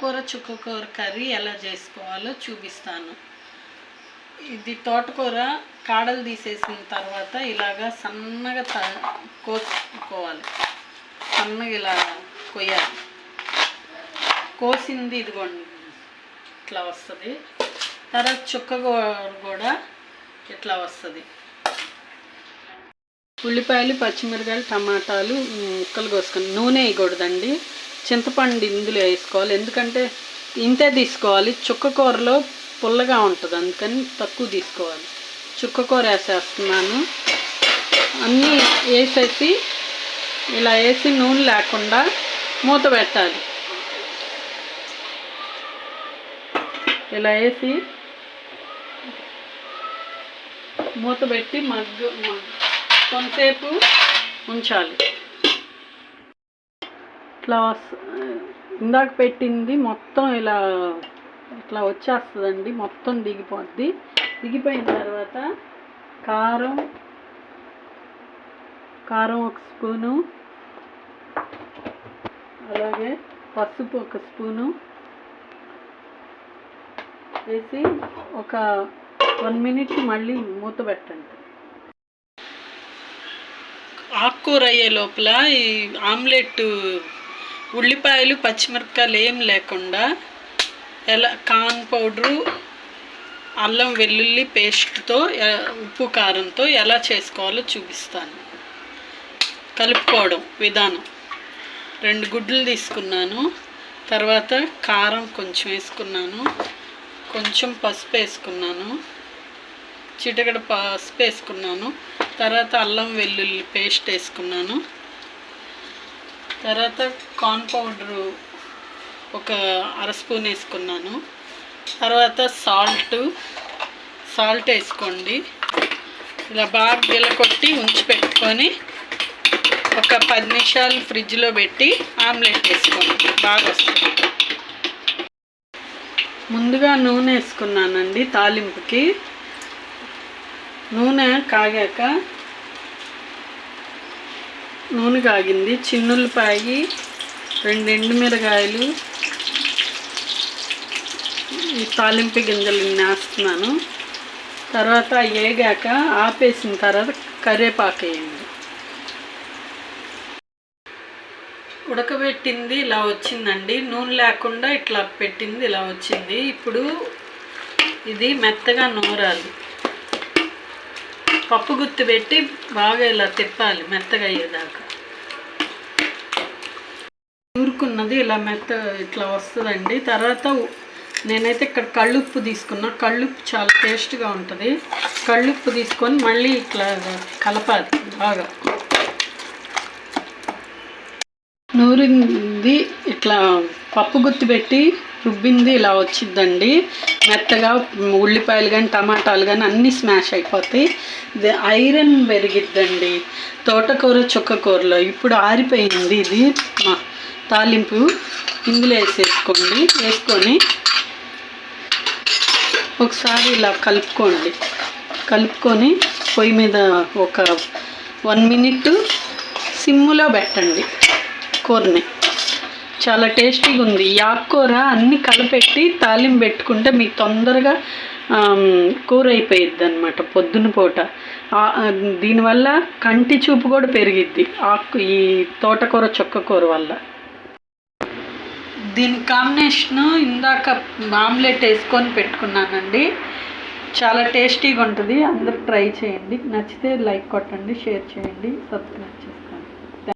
కూర చుక్కకూర కర్రీ ఎలా చేసుకోవాలో చూపిస్తాను. ఇది తోటకూర కాడలు తీసేసిన తర్వాత ఇలాగా సన్నగా త కోసుకోవాలి. సన్నగా ఇలా కొయ్యాలి. కోసింది ఇదిగోండి. ఇట్లా వస్తుంది. తర్వాత చుక్కకూర కూడా ఇట్లా వస్తుంది. ఉల్లిపాయలు పచ్చిమిరకాయలు టమాటాలు ముక్కలు కోసుకొని నూనె వేయకూడదండి. చింతపండు ఇందులో వేసుకోవాలి. ఎందుకంటే ఇంతే తీసుకోవాలి. చుక్క కూరలో పుల్లగా ఉంటుంది. అందుకని తక్కువ తీసుకోవాలి. చుక్క కూర వేసేస్తున్నాను. అన్నీ వేసేసి ఇలా వేసి నూనె లేకుండా మూత పెట్టాలి. ఇలా వేసి మూత పెట్టి మగ్గు కొంతసేపు ఉంచాలి. ఇట్లా వస్- ఇందాక పెట్టింది మొత్తం ఇలా ఇట్లా వచ్చేస్తుందండి మొత్తం దిగిపోద్ది. దిగిపోయిన తర్వాత కారం కారం ఒక స్పూను అలాగే పసుపు ఒక స్పూను వేసి ఒక వన్ మినిట్ మళ్ళీ మూత పెట్టండి. ఆకుకూర అయ్యే లోపల ఈ ఆమ్లెట్ ఉల్లిపాయలు పచ్చిమిరపకాయలు ఏం లేకుండా ఎలా కార్న్ పౌడరు అల్లం వెల్లుల్లి పేస్ట్తో ఉప్పు కారంతో ఎలా చేసుకోవాలో చూపిస్తాను. కలుపుకోవడం విధానం. రెండు గుడ్లు తీసుకున్నాను. తర్వాత కారం కొంచెం వేసుకున్నాను. కొంచెం పసుపు వేసుకున్నాను. చిటకడ పసుపు వేసుకున్నాను. తర్వాత అల్లం వెల్లుల్లి పేస్ట్ వేసుకున్నాను. తర్వాత కార్న్ పౌడరు ఒక అర స్పూన్ వేసుకున్నాను. తర్వాత సాల్ట్ సాల్ట్ వేసుకోండి. ఇలా బాగా గిలకొట్టి ఉంచి పెట్టుకొని ఒక పది నిమిషాలు ఫ్రిడ్జ్లో పెట్టి ఆమ్లెట్ వేసుకోండి. బాగా వస్తుంది. ముందుగా నూనె వేసుకున్నానండి తాలింపుకి. నూనె కాగాక నూనె కాగింది. చిన్నులపాయి రెండు ఎండుమిరకాయలు ఈ తాలింపు గింజలు నేస్తున్నాను. వేస్తున్నాను తర్వాత వేగాక ఆపేసిన తర్వాత కరివేపాకు వేయండి ఉడకబెట్టింది ఇలా వచ్చిందండి. నూనె లేకుండా ఇట్లా పెట్టింది ఇలా వచ్చింది. ఇప్పుడు ఇది మెత్తగా నూరాలి. పప్పు గుత్తి పెట్టి బాగా ఇలా తిప్పాలి మెత్తగా అయ్యేదాకా. నూరుకున్నది ఇలా మెత్త ఇట్లా వస్తుందండి. తర్వాత నేనైతే ఇక్కడ కళ్ళుప్పు తీసుకున్నా. కళ్ళుప్పు చాలా టేస్ట్గా ఉంటుంది. కళ్ళుప్పు తీసుకొని మళ్ళీ ఇట్లా కలపాలి బాగా. నూరింది ఇట్లా పప్పు గుత్తి పెట్టి రుబ్బింది ఇలా వచ్చిందండి మెత్తగా ఉల్లిపాయలు కానీ టమాటాలు కానీ అన్నీ స్మాష్ అయిపోతాయి. ఐరన్ పెరిగిద్దండి. తోటకూర చుక్కకూరలో ఇప్పుడు ఆరిపోయింది ఇది. మా తాలింపు ఇందులో వేసేసుకోండి. వేసుకొని ఒకసారి ఇలా కలుపుకోండి. కలుపుకొని పొయ్యి మీద ఒక వన్ మినిట్ సిమ్ములో పెట్టండి కూరని. చాలా టేస్టీగా ఉంది. ఈ ఆకుకూర అన్ని కలపెట్టి తాలింపు పెట్టుకుంటే మీకు తొందరగా కూర అయిపోయిద్ది అనమాట పొద్దున పూట దీనివల్ల కంటి చూపు కూడా పెరిగిద్ది. ఆకు ఈ తోటకూర చుక్కకూర వల్ల. దీని కాంబినేషన్ ఇందాక ఆమ్లెట్ వేసుకొని పెట్టుకున్నానండి. చాలా టేస్టీగా ఉంటుంది. అందరూ ట్రై చేయండి. నచ్చితే లైక్ కొట్టండి షేర్ చేయండి సబ్స్క్రైబ్ చేయండి